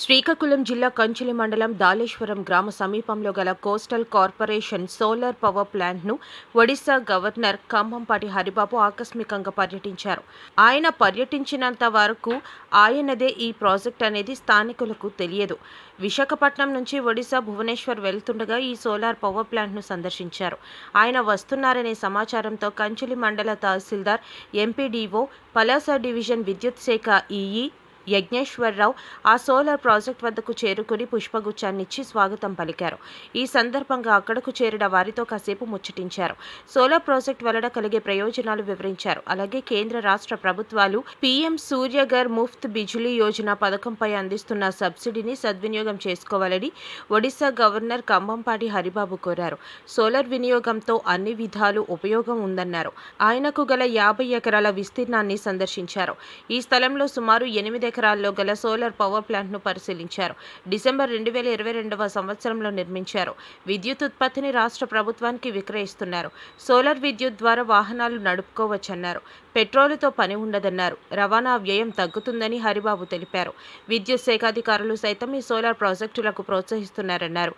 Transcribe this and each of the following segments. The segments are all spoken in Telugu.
శ్రీకాకుళం జిల్లా కంచిలి మండలం దాలేశ్వరం గ్రామ సమీపంలో గల కోస్టల్ కార్పొరేషన్ సోలార్ పవర్ ప్లాంట్ను ఒడిశా గవర్నర్ కంభంపాటి హరిబాబు ఆకస్మికంగా పర్యటించారు. ఆయన పర్యటించినంత వరకు ఆయనదే ఈ ప్రాజెక్ట్ అనేది స్థానికులకు తెలియదు. విశాఖపట్నం నుంచి ఒడిశా భువనేశ్వర్ వెళ్తుండగా ఈ సోలార్ పవర్ ప్లాంట్ను సందర్శించారు. ఆయన వస్తున్నారనే సమాచారంతో కంచిలి మండల తహసీల్దార్ ఎంపీడీఓ పలాస డివిజన్ విద్యుత్ శాఖ ఈఈ యజ్ఞేశ్వరరావు ఆ సోలార్ ప్రాజెక్ట్ వద్దకు చేరుకుని పుష్పగుచ్చాన్నిచ్చి స్వాగతం పలికారు. ఈ సందర్భంగా అక్కడకు చేరిన వారితో కాసేపు ముచ్చటించారు. సోలార్ ప్రాజెక్ట్ వలన కలిగే ప్రయోజనాలు వివరించారు. అలాగే కేంద్ర రాష్ట్ర ప్రభుత్వాలు పీఎం సూర్యగర్ ముఫ్త్ బిజిలీ యోజన పథకంపై అందిస్తున్న సబ్సిడీని సద్వినియోగం చేసుకోవాలని ఒడిశా గవర్నర్ కంభంపాటి హరిబాబు కోరారు. సోలార్ వినియోగంతో అన్ని విధాలు ఉపయోగం ఉందన్నారు. ఆయనకు గల యాభై ఎకరాల విస్తీర్ణాన్ని సందర్శించారు. ఈ స్థలంలో సుమారు ఎనిమిది ఎకరాల్లో గల సోలార్ పవర్ ప్లాంట్ను పరిశీలించారు. డిసెంబర్ రెండు వేల ఇరవై రెండవ సంవత్సరంలో నిర్మించారు. విద్యుత్ ఉత్పత్తిని రాష్ట్ర ప్రభుత్వానికి విక్రయిస్తున్నారు. సోలార్ విద్యుత్ ద్వారా వాహనాలు నడుపుకోవచ్చన్నారు. పెట్రోలుతో పని ఉండదన్నారు. రవాణా వ్యయం తగ్గుతుందని హరిబాబు తెలిపారు. విద్యుత్ శాఖాధికారులు సైతం ఈ సోలార్ ప్రాజెక్టులకు ప్రోత్సహిస్తున్నారన్నారు.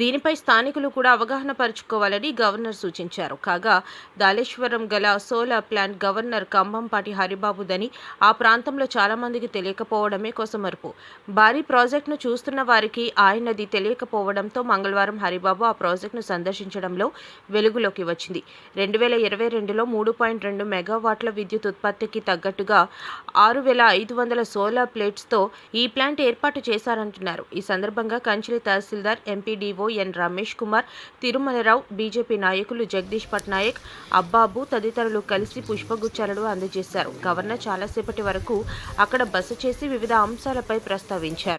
దీనిపై స్థానికులు కూడా అవగాహన పరుచుకోవాలని గవర్నర్ సూచించారు. కాగా దాలేశ్వరం గల సోలార్ ప్లాంట్ గవర్నర్ కంభంపాటి హరిబాబుదని ఆ ప్రాంతంలో చాలామందికి తెలియకపోవడమే కొసమరుపు. భారీ ప్రాజెక్టును చూస్తున్న వారికి ఆయనది తెలియకపోవడంతో మంగళవారం హరిబాబు ఆ ప్రాజెక్టును సందర్శించడంలో వెలుగులోకి వచ్చింది. రెండు వేల ఇరవై రెండులో మూడు పాయింట్ రెండు మెగావాట్ల విద్యుత్ ఉత్పత్తికి తగ్గట్టుగా ఆరు వేల ఐదు వందల సోలార్ ప్లేట్స్తో ఈ ప్లాంట్ ఏర్పాటు చేశారంటున్నారు. ఈ సందర్భంగా Kanchili tahsildar MPDO N Ramesh Kumar Tirumalarao BJP నాయకులు జగదీష్ పట్నాయక్ అబ్బాబు తదితరులు కలిసి పుష్పగుచ్చాలను అందజేశారు. గవర్నర్ చాలాసేపటి వరకు అక్కడ బస చేసి వివిధ అంశాలపై ప్రస్తావించారు.